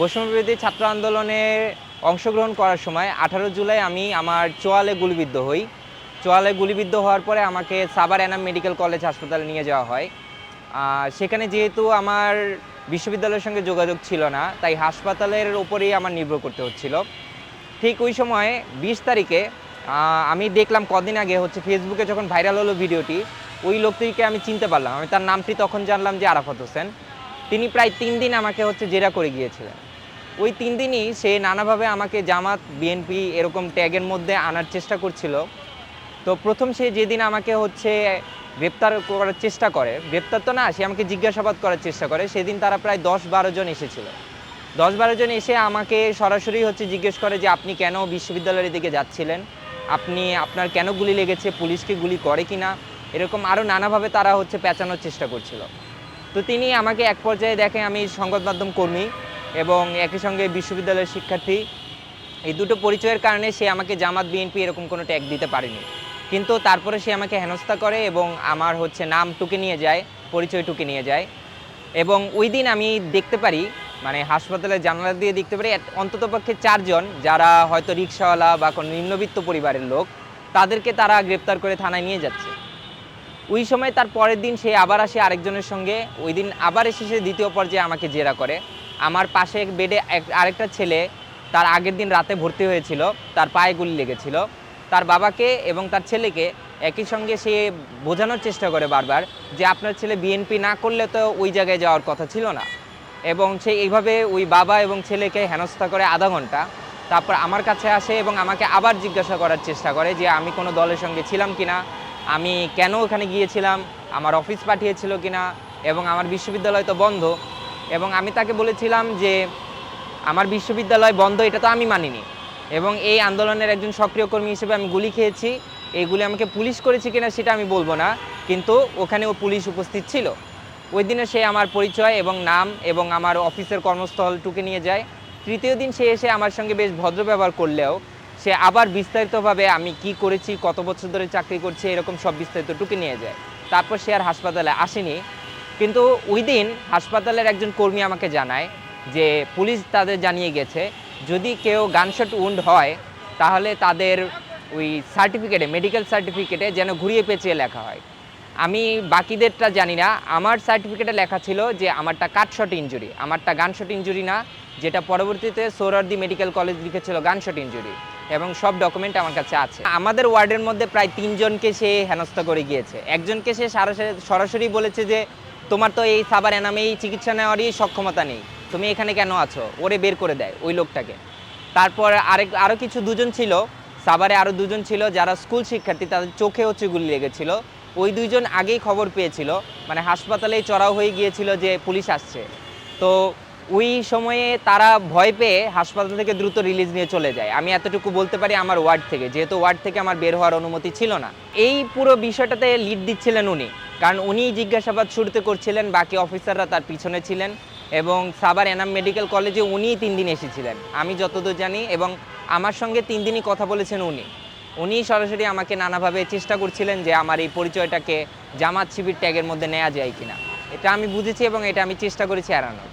বৈষম্যবিরোধী ছাত্র আন্দোলনে অংশগ্রহণ করার সময় আঠারো জুলাই আমি আমার চোয়ালে গুলিবিদ্ধ হই। চোয়ালে গুলিবিদ্ধ হওয়ার পরে আমাকে সাবার এনাম মেডিকেল কলেজ হাসপাতালে নিয়ে যাওয়া হয়। সেখানে যেহেতু আমার বিশ্ববিদ্যালয়ের সঙ্গে যোগাযোগ ছিল না, তাই হাসপাতালের ওপরেই আমার নির্ভর করতে হচ্ছিল। ঠিক ওই সময় বিশ তারিখে আমি দেখলাম কদিন আগে হচ্ছে ফেসবুকে যখন ভাইরাল হলো ভিডিওটি, ওই লোকটিকে আমি চিনতে পারলাম। আমি তার নামটি তখন জানলাম যে আরাফাত হোসেন। তিনি প্রায় তিন দিন আমাকে হচ্ছে জেরা করে গিয়েছিলেন। ওই তিন দিনই সে নানাভাবে আমাকে জামাত, বিএনপি এরকম ট্যাগের মধ্যে আনার চেষ্টা করছিল। তো প্রথম সে যেদিন আমাকে হচ্ছে গ্রেপ্তার করার চেষ্টা করে, গ্রেপ্তার তো না, সে আমাকে জিজ্ঞাসাবাদ করার চেষ্টা করে, সেদিন তারা প্রায় দশ বারো জন এসেছিল। দশ বারো জন এসে আমাকে সরাসরি হচ্ছে জিজ্ঞেস করে যে, আপনি কেন বিশ্ববিদ্যালয়ের দিকে যাচ্ছিলেন? আপনি, আপনার কেন গুলি লেগেছে? পুলিশকে গুলি করে কি না এরকম আরও নানাভাবে তারা হচ্ছে পেঁচানোর চেষ্টা করছিল। তো তিনি আমাকে এক পর্যায়ে দেখে, আমি সংবাদ মাধ্যম কর্মী এবং একই সঙ্গে বিশ্ববিদ্যালয়ের শিক্ষার্থী, এই দুটো পরিচয়ের কারণে সে আমাকে জামাত, বিএনপি এরকম কোনো ট্যাগ দিতে পারেনি। কিন্তু তারপরে সে আমাকে হেনস্থা করে এবং আমার হচ্ছে নাম টুকে নিয়ে যায়, পরিচয় টুকে নিয়ে যায়। এবং ওই দিন আমি দেখতে পারি মানে হাসপাতালের জানালা দিয়ে দেখতে পারি এক- অন্ততপক্ষে চারজন যারা হয়তো রিক্সাওয়ালা বা কোনো নিম্নবিত্ত পরিবারের লোক, তাদেরকে তারা গ্রেপ্তার করে থানায় নিয়ে যাচ্ছে। ওই সময় তার পরের দিন সে আবার আসে আরেকজনের সঙ্গে, ওই দিন আবার এসে সে দ্বিতীয় পর্যায়ে আমাকে জেরা করে। আমার পাশে বেডে আরেকটা ছেলে তার আগের দিন রাতে ভর্তি হয়েছিল, তার পায়ে গুলি লেগেছিল। তার বাবাকে এবং তার ছেলেকে একই সঙ্গে সে বোঝানোর চেষ্টা করে বারবার যে আপনার ছেলে বিএনপি না করলে তো ওই জায়গায় যাওয়ার কথা ছিল না। এবং সে এইভাবে ওই বাবা এবং ছেলেকে হেনস্থা করে আধা ঘণ্টা, তারপর আমার কাছে আসে এবং আমাকে আবার জিজ্ঞাসা করার চেষ্টা করে যে আমি কোনো দলের সঙ্গে ছিলাম কি না আমি কেন ওখানে গিয়েছিলাম, আমার অফিস পাঠিয়েছিল কি না এবং আমার বিশ্ববিদ্যালয় তো বন্ধ এবং আমি তাকে বলেছিলাম যে আমার বিশ্ববিদ্যালয় বন্ধ, এটা তো আমি মানিনি। এবং এই আন্দোলনের একজন সক্রিয় কর্মী হিসেবে আমি গুলি খেয়েছি। এইগুলি আমাকে পুলিশ করেছে কিনা সেটা আমি বলব না, কিন্তু ওখানেও পুলিশ উপস্থিত ছিল। ওই দিনে সে আমার পরিচয় এবং নাম এবং আমার অফিসের কর্মস্থল টুকে নিয়ে যায়। তৃতীয় দিন সে এসে আমার সঙ্গে বেশ ভদ্র ব্যবহার করলেও সে আবার বিস্তারিতভাবে আমি কি করেছি, কত বছর ধরে চাকরি করছি, এরকম সব বিস্তারিত টুকে নিয়ে যায়। তারপর সে আর হাসপাতালে আসেনি। কিন্তু ওই দিন হাসপাতালের একজন কর্মী আমাকে জানায় যে পুলিশ তাদের জানিয়ে গেছে, যদি কেউ গানশট উন্ড হয়, তাহলে তাদের ওই সার্টিফিকেটে, মেডিকেল সার্টিফিকেটে যেন ঘুরিয়ে পেঁচিয়ে লেখা হয়। আমি বাকিদেরটা জানি না। আমার সার্টিফিকেটে লেখা ছিল যে আমারটা কাটশট ইঞ্জুরি আমারটা গানশট ইঞ্জুরি না, যেটা পরবর্তীতে সৌরার্দি মেডিকেল কলেজ লিখেছিল গানশট ইঞ্জুরি এবং সব ডকুমেন্ট আমার কাছে আছে। আমাদের ওয়ার্ডের মধ্যে প্রায় তিনজনকে সে হেনস্থা করে গিয়েছে। একজনকে সে সারাসরি সরাসরি বলেছে যে তোমার তো এই সাবার এনামেই চিকিৎসা নেওয়ারই সক্ষমতা নেই। তুমি এখানে কেন আছো? ওরে বের করে দেয় ওই লোকটাকে। তারপর আরেক আরও কিছু দুজন ছিল। সাভারে আরও দুজন ছিল যারা স্কুল শিক্ষার্থী, তাদের চোখে হচ্ছে গুলি লেগেছিল। ওই দুইজন আগেই খবর পেয়েছিল। মানে হাসপাতালেই চড়াও হয়ে গিয়েছিল যে পুলিশ আসছে। তো ওই সময়ে তারা ভয় পেয়ে হাসপাতাল থেকে দ্রুত রিলিজ নিয়ে চলে যায়। আমি এতটুকু বলতে পারি আমার ওয়ার্ড থেকে। যেহেতু ওয়ার্ড থেকে আমার বের হওয়ার অনুমতি ছিল না। এই পুরো বিষয়টাতে লিড দিচ্ছিলেন উনি। কারণ উনি জিজ্ঞাসাবাদ শুরুতে করছিলেন, বাকি অফিসাররা তার পিছনে ছিলেন এবং সাবার এনাম মেডিকেল কলেজে উনিই তিন দিন এসেছিলেন। আমি যতদূর জানি এবং আমার সঙ্গে তিন দিনই কথা বলেছেন উনি। উনি সরাসরি আমাকে নানাভাবে চেষ্টা করছিলেন যে আমার এই পরিচয়টাকে জামাত শিবির ট্যাগের মধ্যে নেওয়া যায় কিনা। এটা আমি বুঝেছি এবং এটা আমি চেষ্টা করেছি এড়ানোর।